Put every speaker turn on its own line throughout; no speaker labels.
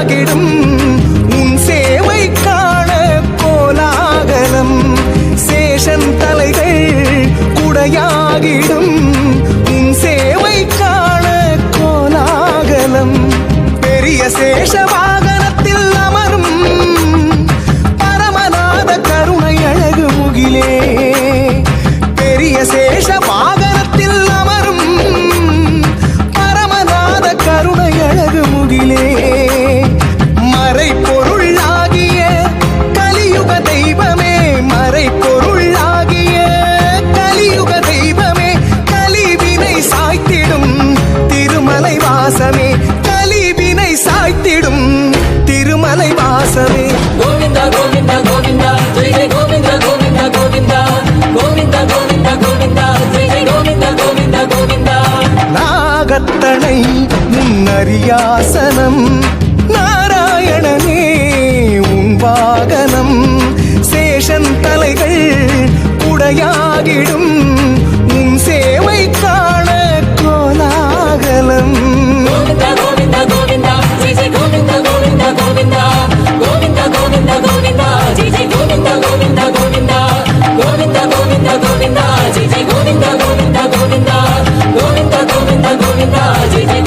உடையாகிடும் வீடும் திருமலை வாசமே
கோவிந்தா கோவிந்தா கோவிந்தா ஜெய் ஜெய் கோவிந்தா கோவிந்தா கோவிந்தா. கோவிந்தா கோவிந்தா கோவிந்தா ஜெய் ஜெய் கோவிந்தா கோவிந்தா கோவிந்தா.
நாகத்தனை முன்னரியாசனம் நாராயணனே உன் வாகனம். சேஷன் தலைகள் குடையாகிடும்
గోవింద గోవింద గోవింద గోవింద గోవింద జై జై గోవింద గోవింద గోవింద గోవింద గోవింద గోవింద జై జై గోవింద గోవింద గోవింద గోవింద గోవింద గోవింద జై జై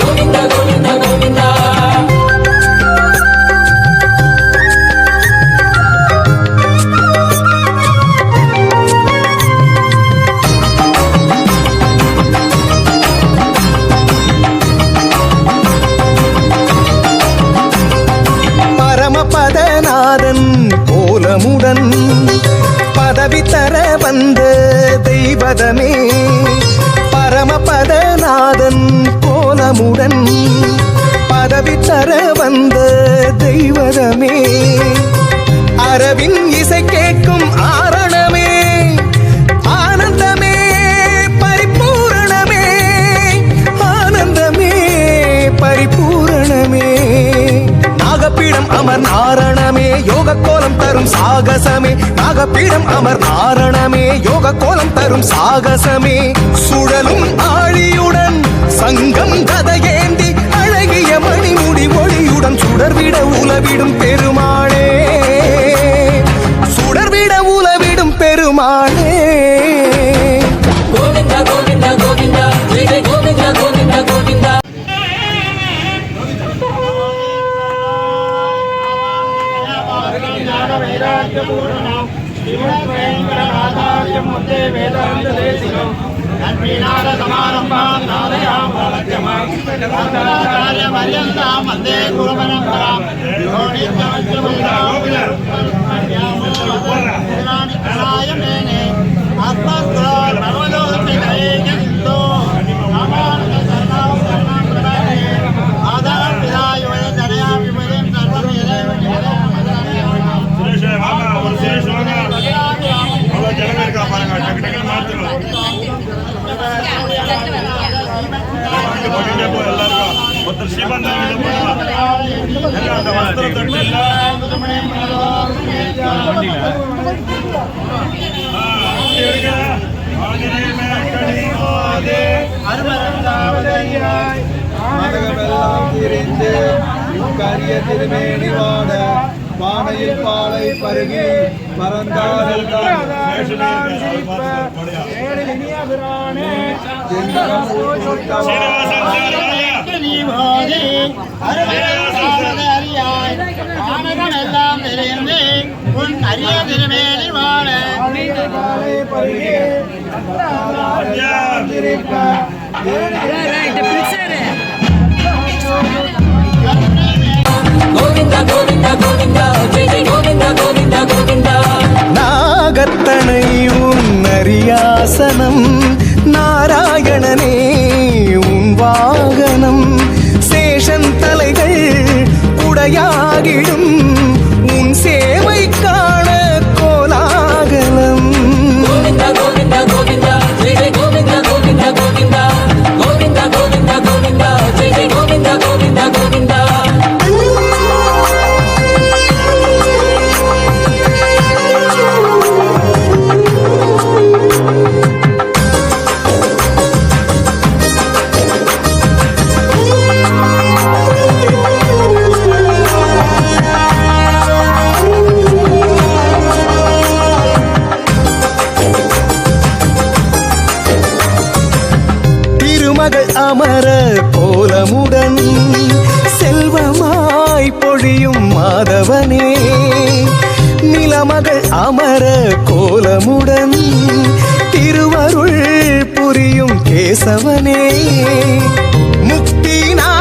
பரிபூரணமே நாகப்பீடம் அமர் நாரணமே. யோக கோலம் தரும் சாகசமே. நாகப்பீடம் அமர் நாரணமே. யோக கோலம் தரும் சாகசமே. சுழலும் ஆழியுடன் சங்கம் கதையேந்தி அழகிய மணிமுடி ஒளியுடன் சுடர்விட உலவிடும் பெருமாளே. சுடர்விட
శివస్వయంకరాచార్యముద్దే వేదాంతదేశిలో. సమారంభాం నాదయాచార్య పర్యంతం
వందే
గురుపరంపరాం. ஆ, அப்படி எடுங்க. ஆதிரேமே கனிமோதே.
மதகமெல்லாம் திரிந்து கரிய திருமேனி வாட பானையில் பாலை பருகி பரந்தால்
சேஷனே
உன் அரிய வாழ
கோவிந்தா கோவிந்தா கோவிந்தா. ஜெய ஜெய கோவிந்தா கோவிந்தா கோவிந்தா.
நாகத்தனை உன் அரியாசனம் நாராயணனே உன் வாகனம். சேஷன் தலைகள் உடையாகிடும்.
கோலமுடன் செல்வமாய் பொழியும் மாதவனே. நிலமகள் அமர கோலமுடன் திருவருள்
புரியும் கேசவனே. முக்தினா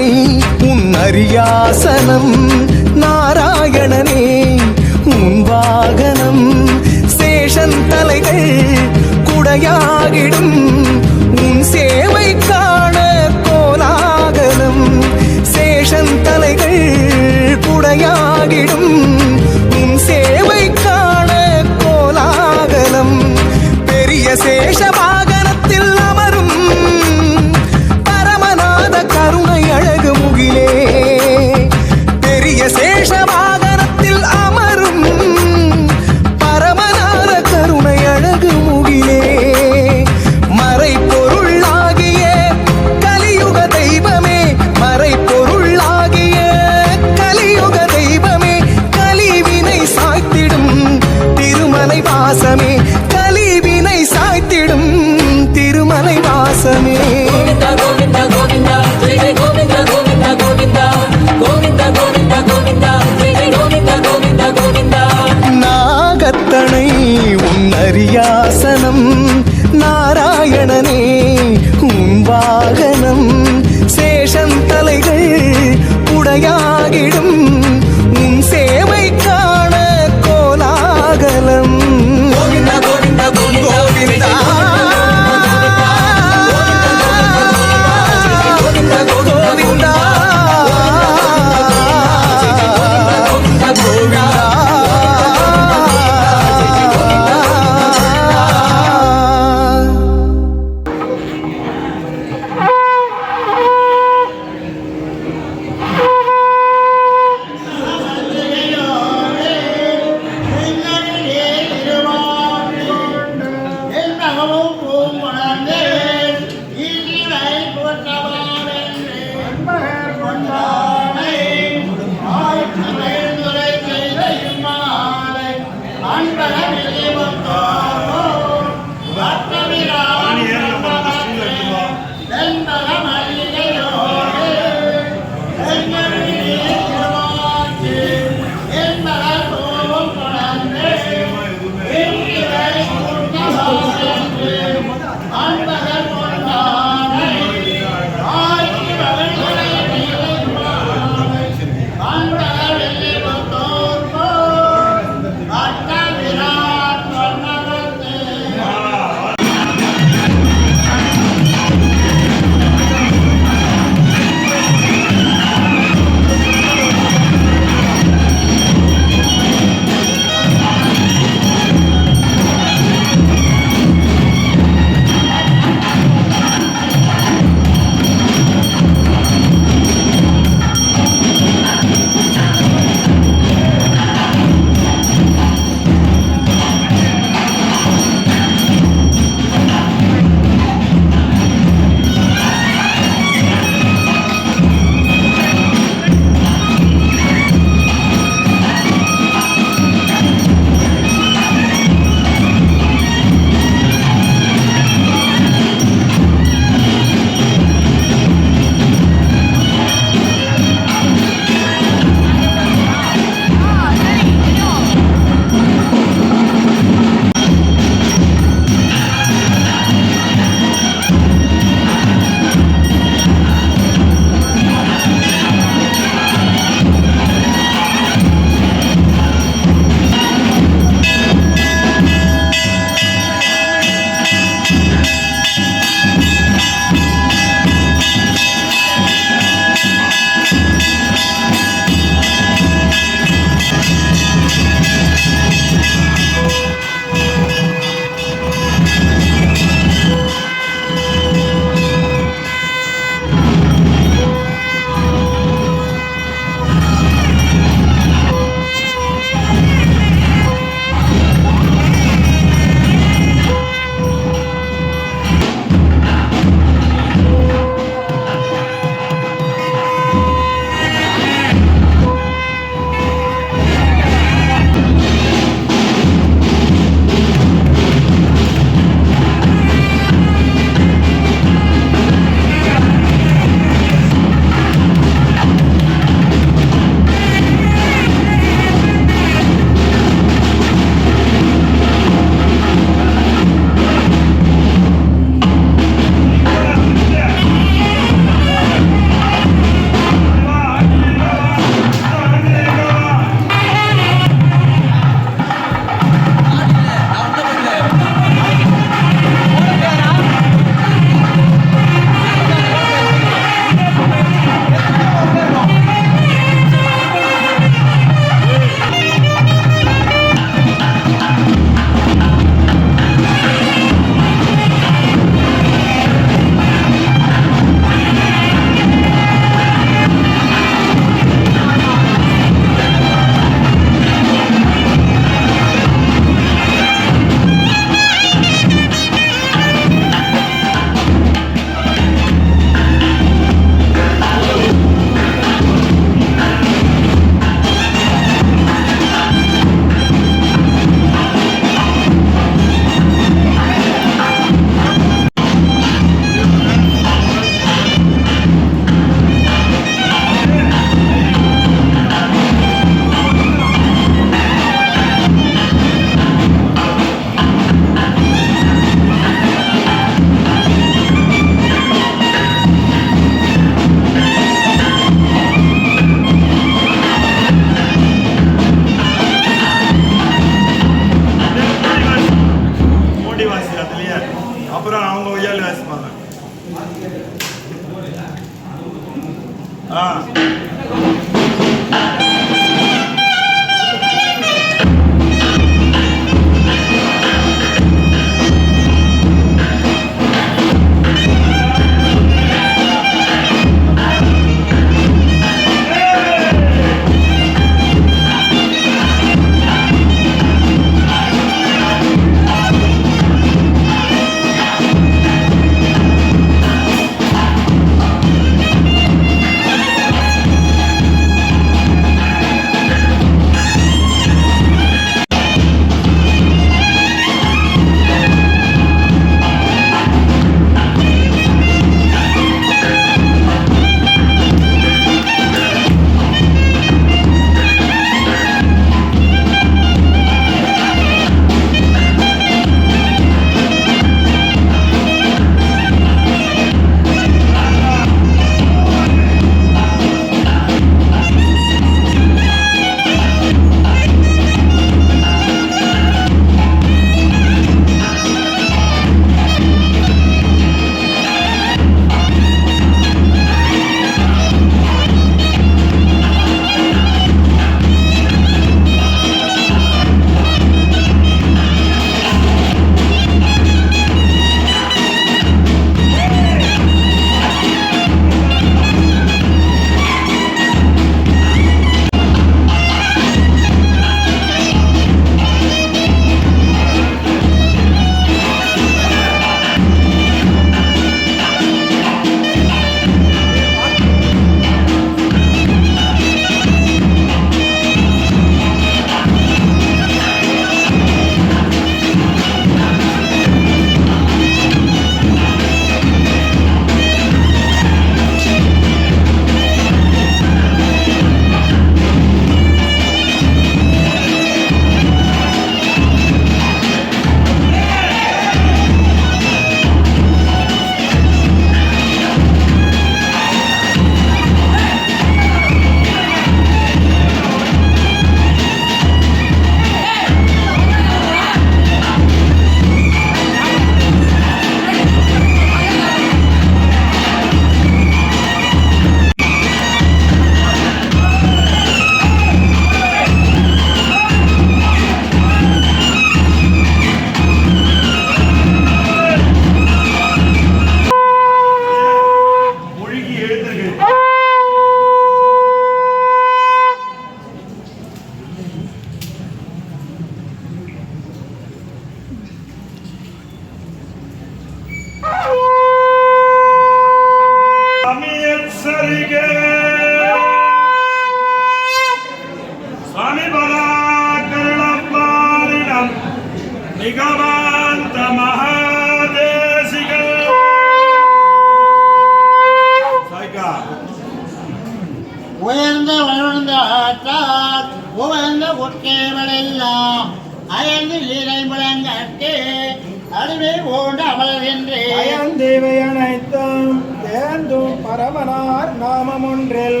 பரமனார் நாமம் ஒன்றில்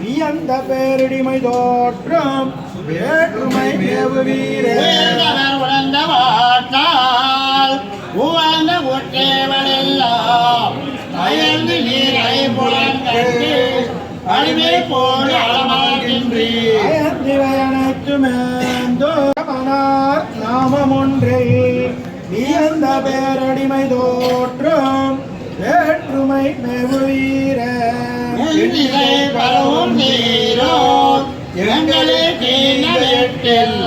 வியந்த பேரிடிமை தோற்றம் வேற்றுமை தேவு வீரே.
உணர்ந்த வாட்டால் உவந்த உட்கேவலெல்லாம் அயர்ந்து லீலை முழங்கட்டு அடிமை
பரமனார் நாமம் ஒன்றில் வியந்த பேரடிமை தோற்றம் வேற்றுமை மேவு வீரே
எண்ணிலை பரவும் நீரோ எங்களே கீழத்தில்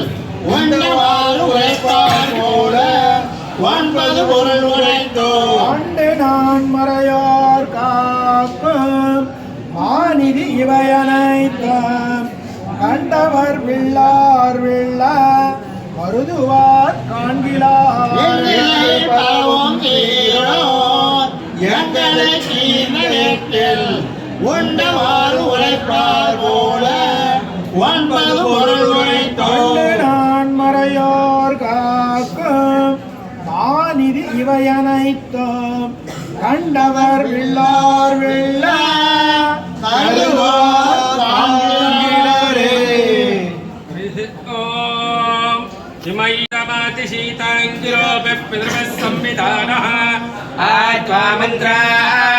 ஒன்றவாறு உரைப்பார் போல ஒன்பது பொருள் உரைத்தோ
ஆண்டு நான் மறையோர் காக்கும் மாநிதி இவையனைத்தும். கண்டவர் வில்லார் வில்ல மருதுவார் காண்கிலார்.
பரவும் நீரோ எங்களே கீழத்தில் ஒன்றவாறு உரைப்பார் போல ஒன்பது பொருள் உரைத்தோ
ஆண்டு நான் மறையோர் காக்கும் மாநிதி இவையனைத்தும் கண்டவர் வில்லார் வில்ல.
கருவார் காண்கிலரே.
ॐ ហើយត្វាមន្ត្រា